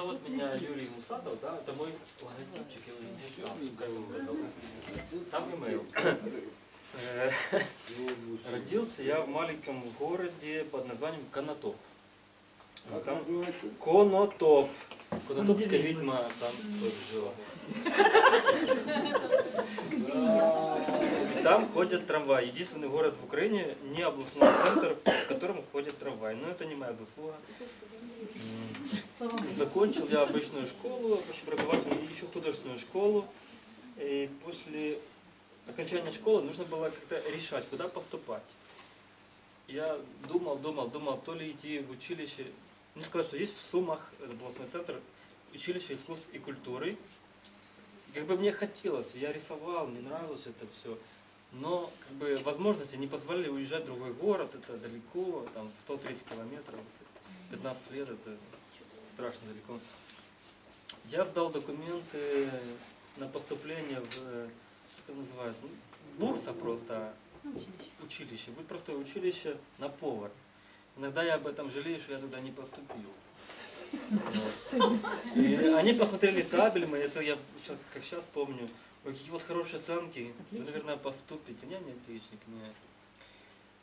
зовут меня Юрий Мусатов, да, это мой логотипчик, здесь там, имейл. Э, Родился я в маленьком городе под названием Конотоп. Как Там? Конотоп. Конотопская ведьма там тоже жила. И там ходят трамваи. Единственный город в Украине, не областной центр, в котором ходят трамваи. Но это не моя заслуга. Закончил я обычную школу, общеобразовательную и еще художественную школу. И после окончания школы нужно было как-то решать, куда поступать. Я думал, думал, думал, то ли идти в училище. Мне сказали, что есть в Сумах, областной центр, училище искусств и культуры. Как бы мне хотелось, я рисовал, мне нравилось это все. Но как бы возможности не позволяли уезжать в другой город, это далеко, там 130 километров, 15 лет, это далеко. Я сдал документы на поступление в, как это называется, ну, бурса просто, училище, вы простое училище на повар. Иногда я об этом жалею, что я туда не поступил. И они посмотрели табель мой, это я как сейчас помню. Какие у вас хорошие оценки, вы, наверное, поступите. Я не отличник, не.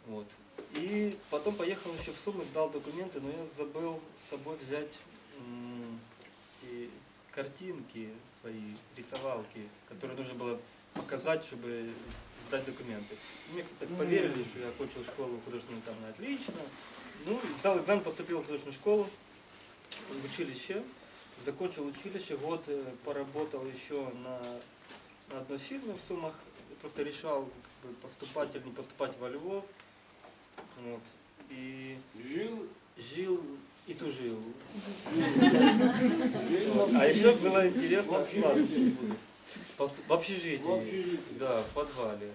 Вот. И потом поехал еще в Сумы, сдал документы, но я забыл с собой взять эти картинки свои, рисовалки, которые нужно было показать, чтобы сдать документы. Мне так поверили, что я окончил школу художественную там на отлично. Ну, и сдал экзамен, поступил в художественную школу, в училище. Закончил училище, год э, поработал еще на, на одной фирме в Сумах. Просто решал, как бы, поступать или не поступать во Львов. Вот. И Жил, жил и тужил. жил А еще было интересно, В общежитии. в общежитии. в общежитии. Да, в подвале.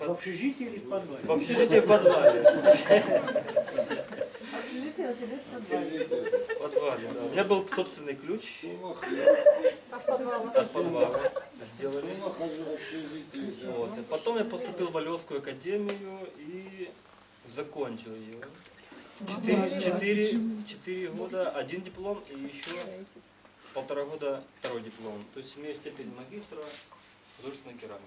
В общежитии или в подвале? В общежитии в подвале. В подвале, да. У меня был собственный ключ А в подвалах? от подвала. Сделали. Вот. И потом я поступил в Олевскую академию и закончил ее. Четыре, четыре, четыре года, один диплом и еще полтора года второй диплом. То есть имею степень магистра художественной керамики.